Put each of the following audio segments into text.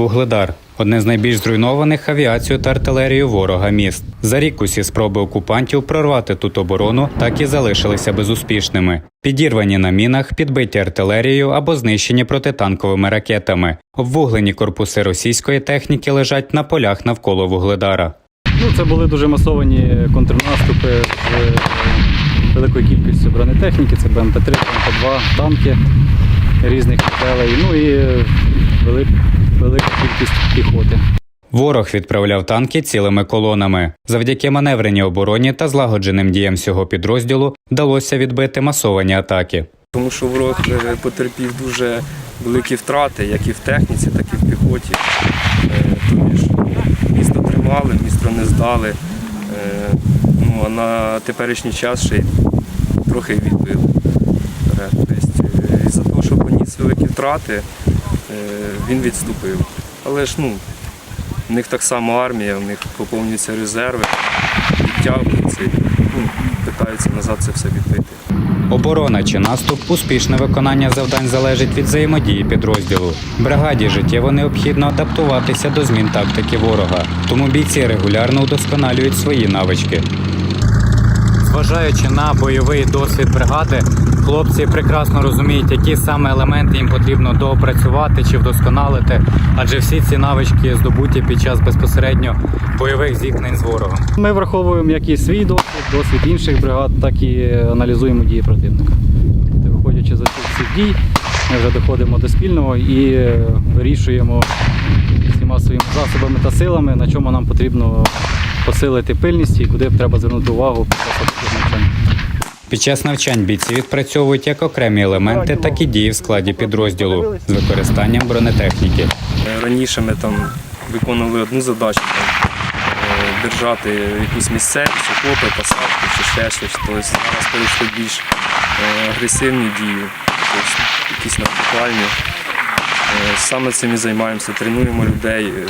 Вугледар одне з найбільш зруйнованих авіацією та артилерією ворога міст. За рік усі спроби окупантів прорвати тут оборону так і залишилися безуспішними. Підірвані на мінах, підбиті артилерією або знищені протитанковими ракетами. Обвуглені корпуси російської техніки лежать на полях навколо Вугледара. Ну, це були дуже масовані контрнаступи з е, великою кількістю бронетехніки, це БМП-3, БМП-2, танки різних моделей, ну і е, велик, велика кількість піхоти. Ворог відправляв танки цілими колонами. Завдяки маневреній обороні та злагодженим діям всього підрозділу вдалося відбити масовані атаки. Тому що ворог потерпів дуже великі втрати, як і в техніці, так і в піхоті. Е, Тобі ж місто тримали, місто не здали. Е, Ну, а на теперішній час ще й трохи відбили. Тобто, е, із-за того, що поніс великі втрати, він відступив. Але ж ну, в них так само армія, в них поповнюються резерви, підтягуються ну, питаються назад це все відбити. Оборона чи наступ, успішне виконання завдань залежить від взаємодії підрозділу. Бригаді життєво необхідно адаптуватися до змін тактики ворога, тому бійці регулярно удосконалюють свої навички. Зважаючи на бойовий досвід бригади, хлопці прекрасно розуміють, які саме елементи їм потрібно доопрацювати чи вдосконалити, адже всі ці навички здобуті під час безпосередньо бойових зіткнень з ворогом. Ми враховуємо як і свій досвід, досвід інших бригад, так і аналізуємо дії противника. Тобто, Виходячи з цих дій, ми вже доходимо до спільного і е, вирішуємо всіма своїми засобами та силами, на чому нам потрібно посилити пильність і куди б треба звернути увагу під час таких навчань. Під час навчань бійці відпрацьовують як окремі елементи, так і дії в складі підрозділу з використанням бронетехніки. Е, Раніше ми там виконували одну задачу там, е, держати якусь місцевість, окопи, посадки чи ще щось. Тобто зараз перейшли більш е, агресивні дії, тобто якісь наступальні. Е, Саме цим і займаємося, тренуємо людей. е,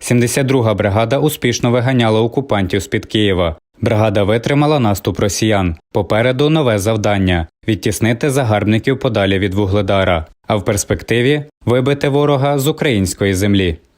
72-га бригада успішно виганяла окупантів з-під Києва. Бригада витримала наступ росіян. Попереду нове завдання відтіснити загарбників подалі від Вугледара, а в перспективі вибити ворога з української землі.